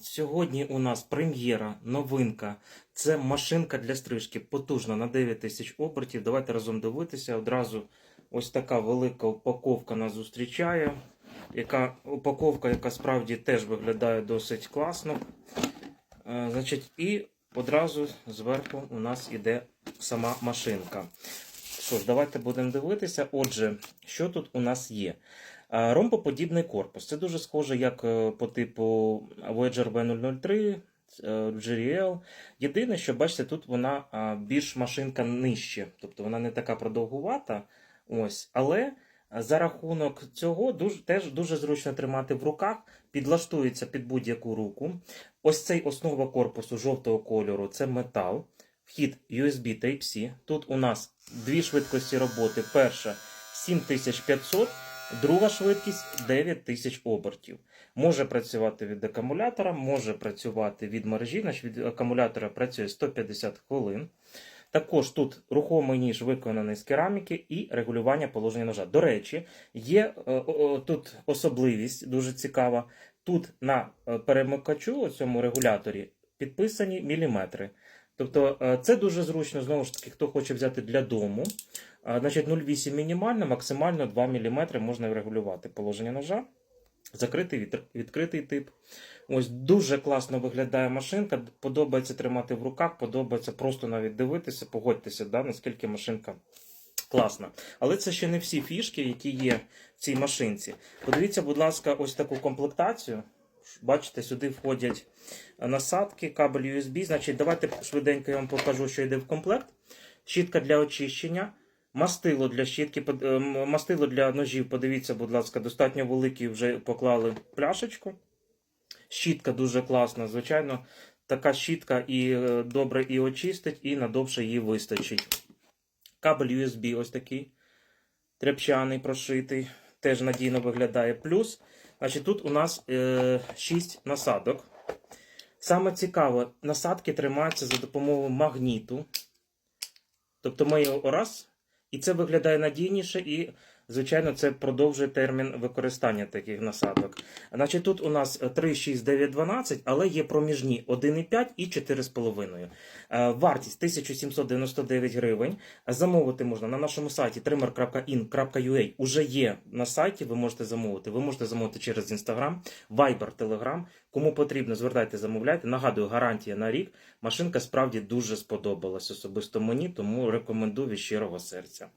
Сьогодні у нас прем'єра, новинка. Це машинка для стрижки, потужна на 9 тисяч обертів. Давайте разом дивитися. Одразу ось така велика упаковка нас зустрічає. Яка упаковка, яка справді теж виглядає досить класно. Значить, і одразу зверху у нас іде сама машинка. Що ж, давайте будемо дивитися. Отже, що тут у нас є? Ромбоподібний корпус. Це дуже схоже як е, по типу Voyager V003, е, GRL. Єдине, що бачите, тут вона більш машинка нижче, тобто вона не така продовгувата. Ось, але за рахунок цього дуже, теж дуже зручно тримати в руках, підлаштується під будь-яку руку. Ось цей основа корпусу жовтого кольору це метал. Вхід USB Type-C. Тут у нас дві швидкості роботи. Перша 7500, друга швидкість 9000 обертів. Може працювати від акумулятора, може працювати від мережі. Значить, від акумулятора працює 150 хвилин. Також тут рухомий ніж виконаний з кераміки і регулювання положення ножа. До речі, є е, тут особливість дуже цікава. Тут на е, перемикачу, цьому регуляторі, підписані міліметри. Тобто е, це дуже зручно, знову ж таки, хто хоче взяти для дому. Значить, 0,8 мінімально, максимально 2 мм можна регулювати положення ножа. Закритий відкритий тип. Ось дуже класно виглядає машинка. Подобається тримати в руках, подобається просто навіть дивитися, погодьтеся, да, наскільки машинка класна. Але це ще не всі фішки, які є в цій машинці. Подивіться, будь ласка, ось таку комплектацію. Бачите, сюди входять насадки, кабель USB. Значить, давайте швиденько я вам покажу, що йде в комплект. Щітка для очищення, мастило для щітки, е, мастило для ножів. Подивіться, будь ласка, достатньо великі вже поклали пляшечку. Щітка дуже класна. Звичайно, така щітка і е, добре і очистить, і надовше її вистачить. Кабель USB ось такий тряпчаний, прошитий, теж надійно виглядає. Плюс, значить, тут у нас е, 6 насадок. Саме цікаво, насадки тримаються за допомогою магніту. Тобто ми його раз, і це виглядає надійніше, і, звичайно, це продовжує термін використання таких насадок. Значить, тут у нас 3, 6, 9, 12, але є проміжні 1,5 і 4,5. Е, Вартість 1799 гривень. Замовити можна на нашому сайті trimmer.in.ua. Уже є на сайті, ви можете замовити. Ви можете замовити через Instagram, Viber, Telegram. Кому потрібно, звертайте, замовляйте. Нагадую, гарантія на рік. Машинка справді дуже сподобалась особисто мені, тому рекомендую від щирого серця.